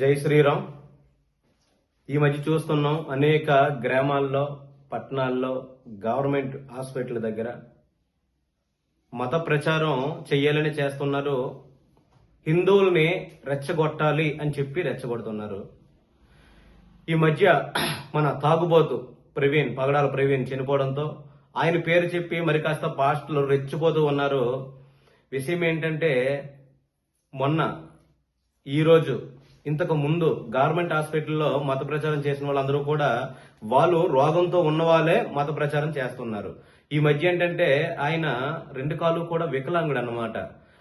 జై శ్రీరామ్. ఈ మధ్య చూస్తున్నాం అనేక గ్రామాల్లో పట్టణాల్లో గవర్నమెంట్ హాస్పిటల్ దగ్గర మత ప్రచారం చెయ్యాలని చేస్తున్నారు. హిందువుల్ని రెచ్చగొట్టాలి అని చెప్పి రెచ్చగొడుతున్నారు. ఈ మధ్య మన తాగుబోతు ప్రవీణ్ పగడాల ప్రవీణ్ చనిపోవడంతో ఆయన పేరు చెప్పి మరి కాస్త పాస్టులు రెచ్చిపోతూ ఉన్నారు. విషయం ఏంటంటే మొన్న ఈరోజు ఇంతకు ముందు గవర్నమెంట్ హాస్పిటల్లో మత ప్రచారం చేసిన వాళ్ళందరూ కూడా వాళ్ళు రోగంతో ఉన్న వాళ్ళే మత ప్రచారం చేస్తున్నారు. ఈ మధ్య ఏంటంటే ఆయన రెండు కాళ్ళు కూడా వికలాంగుడు అన్నమాట.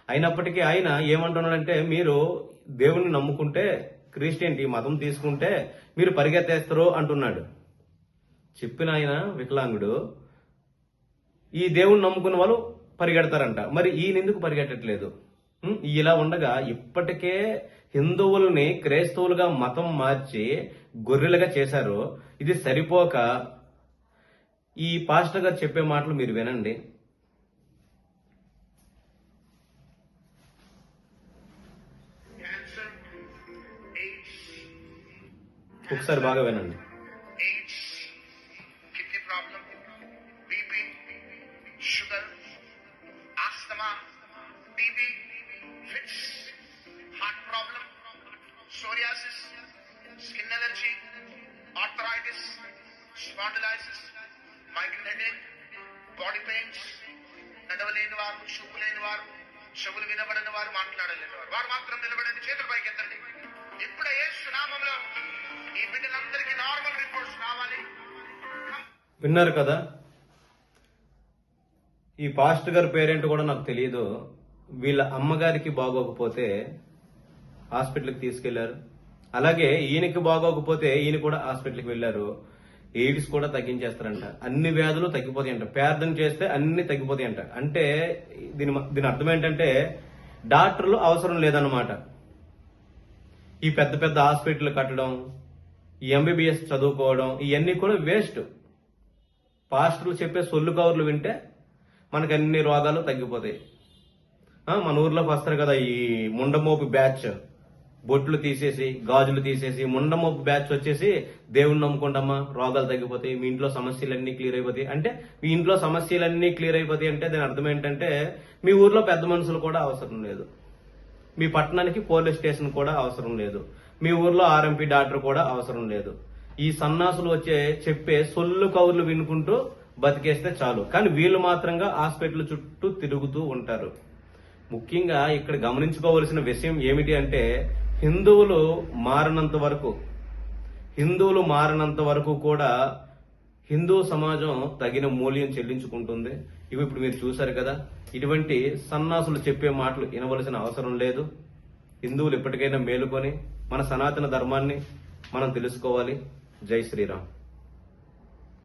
అయినప్పటికీ ఆయన ఏమంటున్నాడంటే మీరు దేవుణ్ణి నమ్ముకుంటే క్రిస్టియన్టీ మతం తీసుకుంటే మీరు పరిగెత్తేస్తారు అంటున్నాడు. చెప్పిన ఆయన వికలాంగుడు ఈ దేవుణ్ణి నమ్ముకున్న వాళ్ళు పరిగెడతారంట. మరి ఈయన ఎందుకు పరిగెట్టట్లేదు? ఇలా ఉండగా ఇప్పటికే హిందువుల్ని క్రైస్తవులుగా మతం మార్చి గొర్రెలుగా చేశారు ఇది సరిపోక ఈ పాస్టర్ గారు చెప్పే మాటలు మీరు వినండి ఒకసారి బాగా వినండి AIDS, kidney spondylitis, migraine headache body pains నడవలేని వారు చూపు లేని వారు చెవులు వినబడని వారు మాట్లాడలేని వారు. వారు మాత్రం నిలబడండి చేతుల పైకి ఎత్తండి. ఇప్పుడే ఏ సునామంలో ఈ బిడ్డలందరికీ నార్మల్ రిపోర్ట్స్ రావాలి. విన్నారు కదా? ఈ పాస్ట్ గారి పేరెంట్ కూడా నాకు తెలియదు వీళ్ళ అమ్మగారికి బాగోకపోతే హాస్పిటల్కి తీసుకెళ్ళారు. అలాగే ఈయనకి బాగోకపోతే ఈయన కూడా హాస్పిటల్కి వెళ్ళారు. ఎయిడ్స్ కూడా తగ్గించేస్తారంట. అన్ని వ్యాధులు తగ్గిపోతాయంట. ప్రార్థన చేస్తే అన్ని తగ్గిపోతాయంట. అంటే దీని దీని అర్థం ఏంటంటే డాక్టర్లు అవసరం లేదన్నమాట. ఈ పెద్ద పెద్ద హాస్పిటల్ కట్టడం ఈ ఎంబీబీఎస్ చదువుకోవడం ఇవన్నీ కూడా వేస్ట్. పాస్టర్లు చెప్పే సొల్లు కవర్లు వింటే మనకు అన్ని రోగాలు తగ్గిపోతాయి. మన ఊర్లోకి వస్తారు కదా ఈ ముండమోపు బ్యాచ్. బొట్లు తీసేసి గాజులు తీసేసి ముండమోపు బ్యాచ్ వచ్చేసి దేవుణ్ణి నమ్ముకుంటామా? రోగాలు తగ్గిపోతాయి మీ ఇంట్లో సమస్యలన్నీ క్లియర్ అయిపోతాయి. అంటే మీ ఇంట్లో సమస్యలన్నీ క్లియర్ అయిపోతాయి అంటే దాని అర్థం ఏంటంటే మీ ఊర్లో పెద్ద మనుషులు కూడా అవసరం లేదు. మీ పట్టణానికి పోలీస్ స్టేషన్ కూడా అవసరం లేదు. మీ ఊర్లో ఆర్ఎంపీ డాక్టర్ కూడా అవసరం లేదు. ఈ సన్నాసులు వచ్చే చెప్పే సొల్లు కౌర్లు వినుకుంటూ బతికేస్తే చాలు. కానీ వీళ్ళు మాత్రంగా హాస్పిటల్ చుట్టూ తిరుగుతూ ఉంటారు. ముఖ్యంగా ఇక్కడ గమనించుకోవలసిన విషయం ఏమిటి అంటే హిందువులు మారినంత వరకు హిందువులు మారినంత వరకు కూడా హిందూ సమాజం తగిన మూల్యం చెల్లించుకుంటుంది. ఇవి ఇప్పుడు మీరు చూశారు కదా. ఇటువంటి సన్నాసులు చెప్పే మాటలు వినవలసిన అవసరం లేదు. హిందువులు ఎప్పటికైనా మేలుకొని మన సనాతన ధర్మాన్ని మనం తెలుసుకోవాలి. జై శ్రీరామ్.